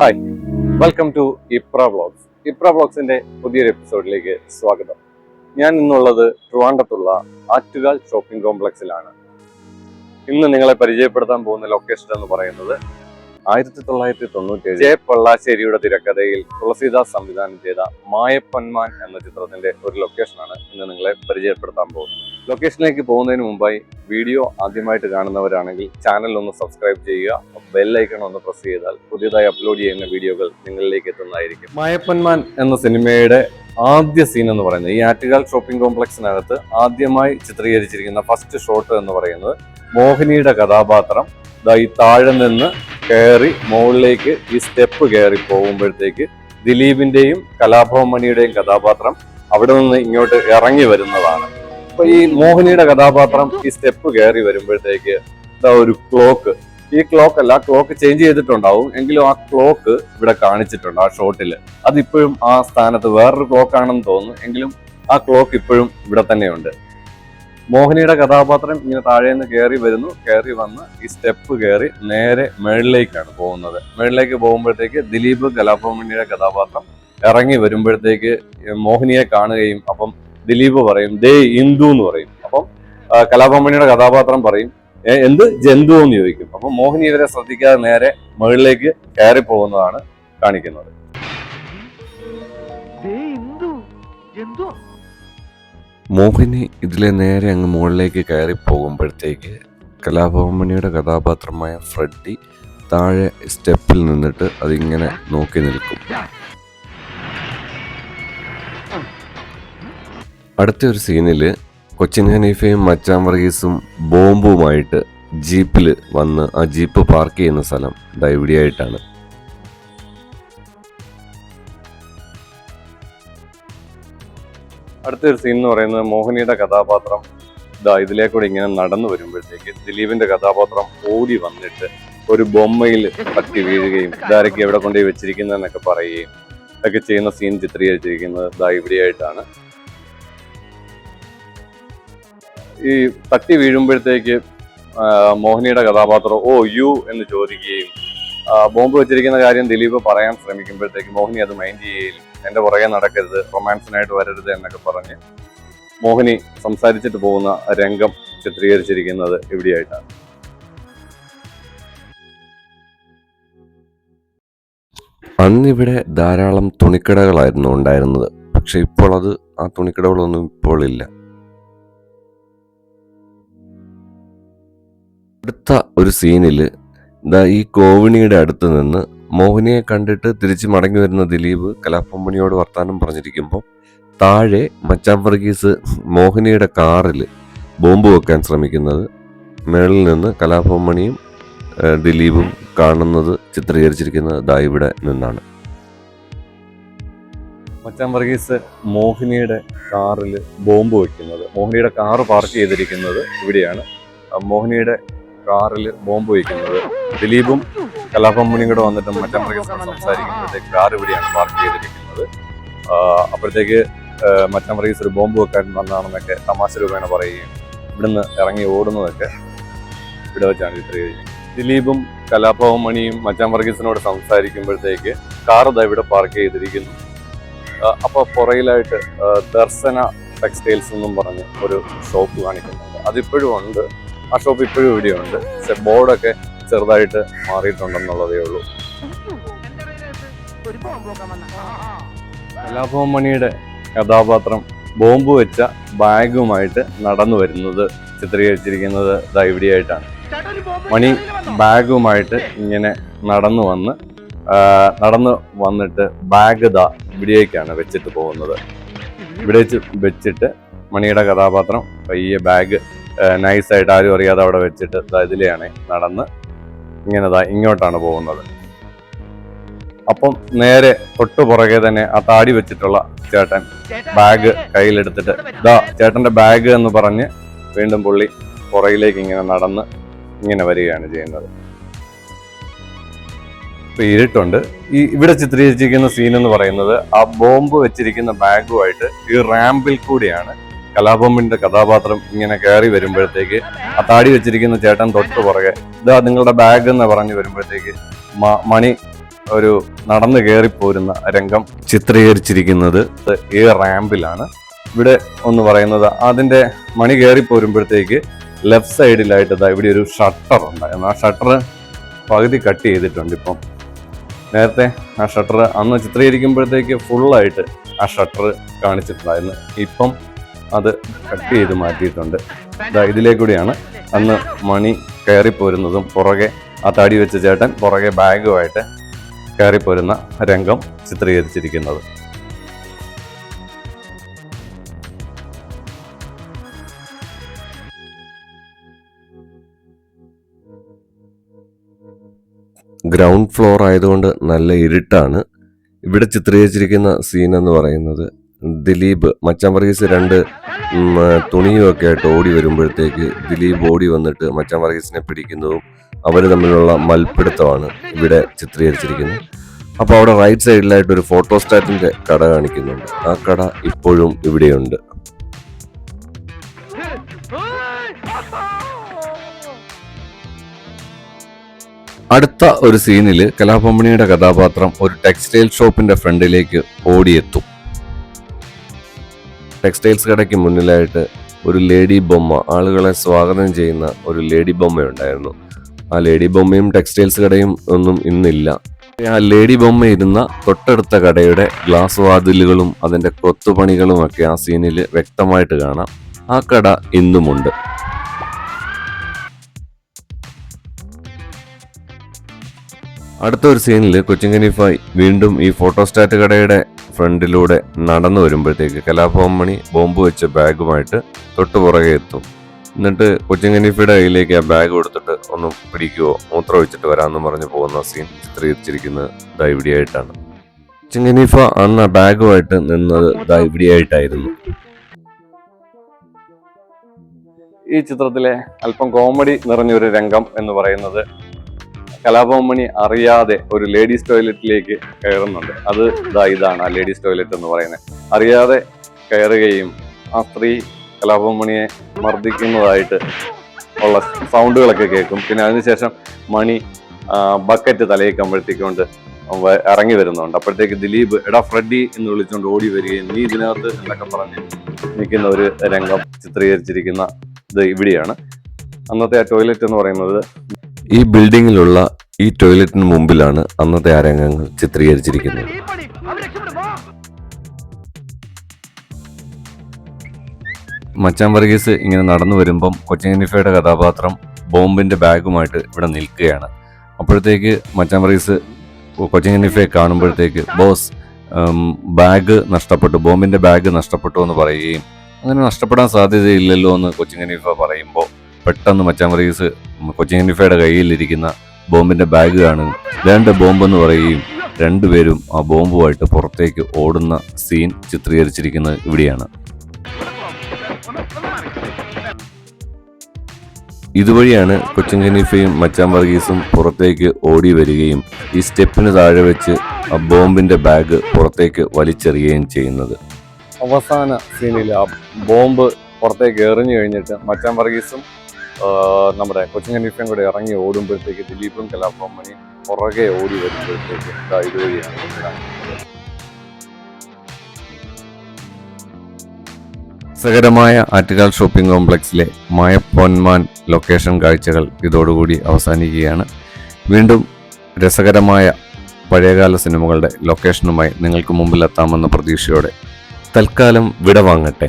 Hi welcome to Ipra vlogs Ipra വ്ളോഗ്സിന്റെ പുതിയൊരു എപ്പിസോഡിലേക്ക് സ്വാഗതം. ഞാൻ ഇന്നുള്ളത് ട്രിവാൻഡത്തുള്ള ആറ്റുകാൽ ഷോപ്പിംഗ് കോംപ്ലക്സിലാണ് ഇന്ന് നിങ്ങളെ പരിചയപ്പെടുത്താൻ പോകുന്ന ലൊക്കേഷൻ എന്ന് പറയുന്നത് ആയിരത്തി തൊള്ളായിരത്തി തൊണ്ണൂറ്റി ഏഴ് ജെ പള്ളാശ്ശേരിയുടെ തിരക്കഥയിൽ തുളസീദാസ് സംവിധാനം ചെയ്ത മായപ്പൊന്മാൻ എന്ന ചിത്രത്തിന്റെ ഒരു ലൊക്കേഷനാണ് ഇന്ന് നിങ്ങളെ പരിചയപ്പെടുത്താൻ പോകുന്നത്. ലൊക്കേഷനിലേക്ക് പോകുന്നതിന് മുമ്പായി വീഡിയോ ആദ്യമായിട്ട് കാണുന്നവരാണെങ്കിൽ ചാനൽ ഒന്ന് സബ്സ്ക്രൈബ് ചെയ്യുക ബെല്ലൈക്കൺ ഒന്ന് പ്രസ് ചെയ്താൽ പുതിയതായി അപ്ലോഡ് ചെയ്യുന്ന വീഡിയോകൾ നിങ്ങളിലേക്ക് എത്തുന്നതായിരിക്കും. മായപ്പൻമാൻ എന്ന സിനിമയുടെ ആദ്യ സീൻ എന്ന് പറയുന്നത് ഈ ആറ്റുകാൽ ഷോപ്പിംഗ് കോംപ്ലക്സിനകത്ത് ആദ്യമായി ചിത്രീകരിച്ചിരിക്കുന്ന ഫസ്റ്റ് ഷോട്ട് എന്ന് പറയുന്നത് മോഹിനിയുടെ കഥാപാത്രം ഈ താഴെ നിന്ന് കയറി മുകളിലേക്ക് ഈ സ്റ്റെപ്പ് കയറി പോകുമ്പോഴത്തേക്ക് ദിലീപിന്റെയും കലാഭവൻ മണിയുടെയും കഥാപാത്രം അവിടെ നിന്ന് ഇങ്ങോട്ട് ഇറങ്ങി വരുന്നതാണ്. അപ്പൊ ഈ മോഹിനിയുടെ കഥാപാത്രം ഈ സ്റ്റെപ്പ് കയറി വരുമ്പോഴത്തേക്ക് എന്താ ഒരു ക്ലോക്ക്. ഈ ക്ലോക്ക് അല്ല ക്ലോക്ക് ചേഞ്ച് ചെയ്തിട്ടുണ്ടാവും. എങ്കിലും ആ ക്ലോക്ക് ഇവിടെ കാണിച്ചിട്ടുണ്ട് ആ ഷോട്ടിൽ. അതിപ്പോഴും ആ സ്ഥാനത്ത് വേറൊരു ക്ലോക്ക് ആണെന്ന് തോന്നുന്നു. എങ്കിലും ആ ക്ലോക്ക് ഇപ്പോഴും ഇവിടെ തന്നെയുണ്ട്. മോഹിനിയുടെ കഥാപാത്രം ഇങ്ങനെ താഴെ നിന്ന് കയറി വരുന്നു. കയറി വന്ന് ഈ സ്റ്റെപ്പ് കയറി നേരെ മേളിലേക്കാണ് പോകുന്നത്. മേളിലേക്ക് പോകുമ്പോഴത്തേക്ക് ദിലീപ് കലാഭവമണിയുടെ കഥാപാത്രം ഇറങ്ങി വരുമ്പോഴത്തേക്ക് മോഹിനിയെ കാണുകയും അപ്പം ദിലീപ് പറയും ദേ ഇന്ദു എന്ന് പറയും. അപ്പം ആ, കലാഭവമണിയുടെ കഥാപാത്രം പറയും എന്ത്? ജന്തു എന്ന് ചോദിക്കും. അപ്പം മോഹിനി ഇവരെ ശ്രദ്ധിക്കാതെ നേരെ മുകളിലേക്ക് കയറി പോകുന്നതാണ് കാണിക്കുന്നത്. മോഹിനി ഇതിലെ നേരെ അങ്ങ് മുകളിലേക്ക് കയറി പോകുമ്പോഴത്തേക്ക് കലാഭവമണിയുടെ കഥാപാത്രമായ ഫ്രെഡി താഴെ സ്റ്റെപ്പിൽ നിന്നിട്ട് അതിങ്ങനെ നോക്കി നിൽക്കും. അടുത്ത ഒരു സീനിൽ കൊച്ചിൻ ഹനീഫയും മച്ചാം വർഗീസും ബോംബുമായിട്ട് ജീപ്പിൽ വന്ന് ആ ജീപ്പ് പാർക്ക് ചെയ്യുന്ന സ്ഥലം ദാ അടുത്തൊരു സീൻ എന്ന് പറയുന്നത് മോഹിനിയുടെ കഥാപാത്രം ഇതാ ഇതിലേക്കൂടെ ഇങ്ങനെ നടന്നു വരുമ്പോഴത്തേക്ക് ദിലീപിന്റെ കഥാപാത്രം ഓടി വന്നിട്ട് ഒരു ബൊമ്മയിൽ തട്ടി വീഴുകയും ഇതാരൊക്കെ എവിടെ കൊണ്ടുപോയി വെച്ചിരിക്കുന്നതെന്നൊക്കെ പറയുകയും ഒക്കെ ചെയ്യുന്ന സീൻ ചിത്രീകരിച്ചിരിക്കുന്നത് ഇതാ ഇവിടെയായിട്ടാണ്. ഈ തട്ടി വീഴുമ്പോഴത്തേക്ക് മോഹിനിയുടെ കഥാപാത്രം ഓ യു എന്ന് ചോദിക്കുകയും ബോംബ് വെച്ചിരിക്കുന്ന കാര്യം ദിലീപ് പറയാൻ ശ്രമിക്കുമ്പോഴത്തേക്ക് മോഹിനി അത് മൈൻഡ് ചെയ്യുകയും എന്റെ പുറകെ നടക്കരുത് റൊമാൻസിനായിട്ട് വരരുത് എന്നൊക്കെ പറഞ്ഞ് മോഹിനി സംസാരിച്ചിട്ട് പോകുന്ന രംഗം ചിത്രീകരിച്ചിരിക്കുന്നത് ഇവിടെയായിട്ടാണ്. അന്നിവിടെ ധാരാളം തുണിക്കടകളായിരുന്നു ഉണ്ടായിരുന്നത് പക്ഷെ ഇപ്പോൾ അത് ആ തുണിക്കടകളൊന്നും ഇപ്പോൾ ഇല്ല. അടുത്ത ഒരു സീനിൽ ദാ ഈ കോവിണിയുടെ അടുത്ത് നിന്ന് മോഹിനിയെ കണ്ടിട്ട് തിരിച്ചു മടങ്ങി വരുന്ന ദിലീപ് കലാപ്പമ്പണിയോട് വർത്താനം പറഞ്ഞിരിക്കുമ്പോൾ താഴെ മച്ചാൻ വർഗീസ് മോഹിനിയുടെ കാറിൽ ബോംബ് വെക്കാൻ ശ്രമിക്കുന്നത് മേളിൽ നിന്ന് കലാഭവമണിയും ദിലീപും കാണുന്നത് ചിത്രീകരിച്ചിരിക്കുന്നത് ദാ ഇവിടെ നിന്നാണ്. മച്ചാൻ വർഗീസ് മോഹിനിയുടെ കാറിൽ ബോംബ് വയ്ക്കുന്നത് മോഹിനിയുടെ കാറ് പാർക്ക് ചെയ്തിരിക്കുന്നത് ഇവിടെയാണ്. മോഹിനിയുടെ കാറിൽ ബോംബ് വയ്ക്കുന്നത് ദിലീപും കലാഭവമണിയും കൂടെ വന്നിട്ട് മറ്റേ വർഗീസിനോട് സംസാരിക്കുമ്പോഴത്തേക്ക് കാർ ഇവിടെയാണ് പാർക്ക് ചെയ്തിരിക്കുന്നത്. അപ്പോഴത്തേക്ക് മറ്റേ മച്ചാൻ വർഗീസ് ഒരു ബോംബ് വെക്കാൻ വന്നാണെന്നൊക്കെ തമാശ രൂപേണ പറയുകയും ഇവിടുന്ന് ഇറങ്ങി ഓടുന്നതൊക്കെ ഇവിടെ വെച്ചാണ് ചിത്രീകരിക്കുന്നത്. ദിലീപും കലാഭവമണിയും മച്ചാൻ വർഗീസിനോട് സംസാരിക്കുമ്പോഴത്തേക്ക് കാർ ദാ ഇവിടെ പാർക്ക് ചെയ്തിരിക്കുന്നു. അപ്പോൾ അപ്പൊ പുറയിലായിട്ട് ദർശന ടെക്സ്റ്റൈൽസ് എന്നും പറഞ്ഞ് ഒരു ഷോപ്പ് കാണിക്കുന്നുണ്ട്. അതിപ്പോഴും ഉണ്ട്. ആ ഷോപ്പ് ഇപ്പോഴും ഇവിടെയുണ്ട്. പക്ഷെ ബോർഡൊക്കെ ചെറുതായിട്ട് മാറിയിട്ടുണ്ടെന്നുള്ളതേ ഉള്ളൂ. കലാഭവൻ മണിയുടെ കഥാപാത്രം ബോംബ് വെച്ച ബാഗുമായിട്ട് നടന്നു വരുന്നത് ചിത്രീകരിച്ചിരിക്കുന്നത് ദാ മണി ബാഗുമായിട്ട് ഇങ്ങനെ നടന്നു വന്ന് നടന്നു വന്നിട്ട് ബാഗ് ദാ ഇവിടേക്കാണ് വെച്ചിട്ട് പോകുന്നത്. ഇവിടെ വെച്ച് വെച്ചിട്ട് മണിയുടെ കഥാപാത്രം പയ്യെ ബാഗ് നൈസായിട്ട് ആരും അറിയാതെ അവിടെ വെച്ചിട്ട് ഇതിലെയാണ് നടന്ന് ഇങ്ങനെ ദാ ഇങ്ങോട്ടാണ് പോകുന്നത്. അപ്പം നേരെ തൊട്ടു പുറകെ തന്നെ ആ താടി വെച്ചിട്ടുള്ള ചേട്ടൻ ബാഗ് കയ്യിലെടുത്തിട്ട് ദാ ചേട്ടന്റെ ബാഗ് എന്ന് പറഞ്ഞ് വീണ്ടും പുള്ളി പുറകിലേക്ക് ഇങ്ങനെ നടന്ന് ഇങ്ങനെ വരികയാണ് ചെയ്യുന്നത്. ഇപ്പൊ ഇരുട്ടുണ്ട്. ഈ ഇവിടെ ചിത്രീകരിച്ചിരിക്കുന്ന സീൻ എന്ന് പറയുന്നത് ആ ബോംബ് വെച്ചിരിക്കുന്ന ബാഗുമായിട്ട് ഈ റാമ്പിൽ കൂടിയാണ് കലാഭവന്റെ കഥാപാത്രം ഇങ്ങനെ കയറി വരുമ്പോഴത്തേക്ക് ആ താടി വെച്ചിരിക്കുന്ന ചേട്ടൻ തൊട്ട് പുറകെ. ഇതാ നിങ്ങളുടെ ബാഗ് എന്ന് പറഞ്ഞു വരുമ്പോഴത്തേക്ക് മണി ഒരു നടന്നു കയറിപ്പോരുന്ന രംഗം ചിത്രീകരിച്ചിരിക്കുന്നത് ഈ റാമ്പിലാണ്. ഇവിടെ ഒന്ന് പറയുന്നത് അതിന്റെ മണി കയറി പോരുമ്പോഴത്തേക്ക് ലെഫ്റ്റ് സൈഡിലായിട്ട് ഇതാ ഇവിടെ ഒരു ഷട്ടർ ഉണ്ടായിരുന്നു. ആ ഷട്ടർ പകുതി കട്ട് ചെയ്തിട്ടുണ്ട് ഇപ്പം. നേരത്തെ ആ ഷട്ടർ അന്ന് ചിത്രീകരിക്കുമ്പോഴത്തേക്ക് ഫുള്ളായിട്ട് ആ ഷട്ടർ കാണിച്ചിട്ടുണ്ടായിരുന്നു. ഇപ്പം അത് കട്ട് ചെയ്ത് മാറ്റിയിട്ടുണ്ട്. ദാ ഇതിലേക്കൂടിയാണ്. അന്ന് മണി കയറിപ്പോരുന്നതും പുറകെ ആ താടി വെച്ച ചേട്ടൻ പുറകെ ബാഗുമായിട്ട് കയറിപ്പോരുന്ന രംഗം ചിത്രീകരിച്ചിരിക്കുന്നത്. ഗ്രൗണ്ട് ഫ്ലോർ ആയതുകൊണ്ട് നല്ല ഇരുട്ടാണ്. ഇവിടെ ചിത്രീകരിച്ചിരിക്കുന്ന സീൻ എന്ന് പറയുന്നത് ദിലീപ് മച്ചാൻ വർഗീസ് രണ്ട് തുണിയുമൊക്കെ ആയിട്ട് ഓടി വരുമ്പോഴത്തേക്ക് ദിലീപ് ഓടി വന്നിട്ട് മച്ചാൻ വർഗീസിനെ പിടിക്കുന്നതും അവർ തമ്മിലുള്ള മൽപ്പിടുത്തമാണ് ഇവിടെ ചിത്രീകരിച്ചിരിക്കുന്നത്. അപ്പോൾ അവിടെ റൈറ്റ് സൈഡിലായിട്ട് ഒരു ഫോട്ടോസ്റ്റാറ്റിന്റെ കട കാണിക്കുന്നുണ്ട്. ആ കട ഇപ്പോഴും ഇവിടെയുണ്ട്. അടുത്ത ഒരു സീനിൽ കലാപമ്പണിയുടെ കഥാപാത്രം ഒരു ടെക്സ്റ്റൈൽ ഷോപ്പിന്റെ ഫ്രണ്ടിലേക്ക് ഓടിയെത്തും. ടെക്സ്റ്റൈൽസ് കടയ്ക്ക് മുന്നിലായിട്ട് ഒരു ലേഡി ബൊമ്മ ആളുകളെ സ്വാഗതം ചെയ്യുന്ന ഒരു ലേഡി ബൊമ്മയുണ്ടായിരുന്നു. ആ ലേഡി ബൊമ്മയും ടെക്സ്റ്റൈൽസ് കടയും ഒന്നും ഇന്നില്ല. ആ ലേഡി ബൊമ്മ ഇരുന്ന തൊട്ടടുത്ത കടയുടെ ഗ്ലാസ് വാതിലുകളും അതിന്റെ കൊത്തുപണികളും ഒക്കെ ആ സീനിൽ വ്യക്തമായിട്ട് കാണാം. ആ കട ഇന്നുമുണ്ട്. അടുത്ത ഒരു സീനിൽ കൊച്ചിൻ വീണ്ടും ഈ ഫോട്ടോസ്റ്റാറ്റ് കടയുടെ ഫ്രണ്ടിലൂടെ നടന്നു വരുമ്പോഴത്തേക്ക് കലാഭവൻ മണി ബോംബ് വെച്ച ബാഗുമായിട്ട് തൊട്ടു പുറകെ എത്തും. എന്നിട്ട് കൊച്ചിൻ കയ്യിലേക്ക് ആ ബാഗ് കൊടുത്തിട്ട് ഒന്ന് പിടിക്കുവോ? മൂത്രം ഒഴിച്ചിട്ട് വരാമെന്ന് പറഞ്ഞ് പോകുന്ന സീൻ ചിത്രീകരിച്ചിരിക്കുന്നത് ദാ ഇവിടെയായിട്ടാണ്. കൊച്ചിൻ കനീഫ അന്ന് ആ ബാഗുമായിട്ട് നിന്നത് ദാ ഇവിടെയായിട്ടായിരുന്നു. ഈ ചിത്രത്തിലെ അല്പം കോമഡി നിറഞ്ഞൊരു രംഗം എന്ന് പറയുന്നത് കലാഭവമണി അറിയാതെ ഒരു ലേഡീസ് ടോയ്ലറ്റിലേക്ക് കയറുന്നുണ്ട്. അത് ഇതാ ഇതാണ് ആ ലേഡീസ് ടോയ്ലറ്റ് എന്ന് പറയുന്നത്. അറിയാതെ കയറുകയും ആ സ്ത്രീ കലാഭവമണിയെ മർദ്ദിക്കുന്നതായിട്ട് ഉള്ള സൗണ്ടുകളൊക്കെ കേൾക്കും. പിന്നെ അതിനുശേഷം മണി ബക്കറ്റ് തലയിൽ കമ്പഴത്തേക്കൊണ്ട് ഇറങ്ങി വരുന്നുണ്ട്. അപ്പോഴത്തേക്ക് ദിലീപ് എടാ ഫ്രെഡി എന്ന് വിളിച്ചുകൊണ്ട് ഓടി വരികയും നീ ഇതിനകത്ത് എന്നൊക്കെ പറഞ്ഞ് നിൽക്കുന്ന ഒരു രംഗം ചിത്രീകരിച്ചിരിക്കുന്ന ഇത് ഇവിടെയാണ്. അന്നത്തെ ആ ടോയ്ലറ്റ് എന്ന് പറയുന്നത് ഈ ബിൽഡിങ്ങിലുള്ള ഈ ടോയ്ലറ്റിന് മുമ്പിലാണ് അന്നത്തെ അരംഗങ്ങൾ ചിത്രീകരിച്ചിരിക്കുന്നത്. മച്ചാൻ വർഗീസ് ഇങ്ങനെ നടന്നു വരുമ്പം കൊച്ചിൻ ഹനീഫയുടെ കഥാപാത്രം ബോംബിന്റെ ബാഗുമായിട്ട് ഇവിടെ നിൽക്കുകയാണ് അപ്പോഴത്തേക്ക് മച്ചാൻ വർഗീസ് കൊച്ചിൻ ഹനീഫയെ കാണുമ്പോഴത്തേക്ക് ബോസ് ബാഗ് നഷ്ടപ്പെട്ടു ബോംബിന്റെ ബാഗ് നഷ്ടപ്പെട്ടു എന്ന് പറയുകയും അങ്ങനെ നഷ്ടപ്പെടാൻ സാധ്യതയില്ലല്ലോ എന്ന് കൊച്ചിങ്ങനിഫ പറയുമ്പോൾ പെട്ടെന്ന് മച്ചാമറീസ് കൊച്ചിൻ ഹനീഫയുടെ കയ്യിലിരിക്കുന്ന ബോംബിന്റെ ബാഗ് കാണുകയും രണ്ട് ബോംബെന്ന് പറയുകയും രണ്ടുപേരും ആ ബോംബുമായിട്ട് പുറത്തേക്ക് ഓടുന്ന സീൻ ചിത്രീകരിച്ചിരിക്കുന്നത് ഇവിടെയാണ്. ഇതുവഴിയാണ് കൊച്ചിൻ ഖനീഫയും മച്ചാൻ വർഗീസും പുറത്തേക്ക് ഓടി വരികയും ഈ സ്റ്റെപ്പിന് താഴെ വെച്ച് ആ ബോംബിന്റെ ബാഗ് പുറത്തേക്ക് വലിച്ചെറിയുകയും ചെയ്യുന്നത്. അവസാന സീനിൽ ആ ബോംബ് പുറത്തേക്ക് എറിഞ്ഞു കഴിഞ്ഞിട്ട് മച്ചാൻ വർഗീസും നമ്മുടെ കൊച്ചിൻ ഹനീഫയും കൂടെ ഇറങ്ങി ഓടുമ്പോഴത്തേക്ക് ദിലീപും കലാഭവമണിയും പുറകെ ഓടി വരുമ്പോഴത്തേക്ക് ഇതാ ഇതുവഴിയാണ്. രസകരമായ ആറ്റുകാൽ ഷോപ്പിംഗ് കോംപ്ലക്സിലെ മായപ്പൊന്മാൻ ലൊക്കേഷൻ കാഴ്ചകൾ ഇതോടുകൂടി അവസാനിക്കുകയാണ് വീണ്ടും രസകരമായ പഴയകാല സിനിമകളുടെ ലൊക്കേഷനുമായി നിങ്ങൾക്ക് മുമ്പിലെത്താമെന്ന പ്രതീക്ഷയോടെ തൽക്കാലം വിട വാങ്ങട്ടെ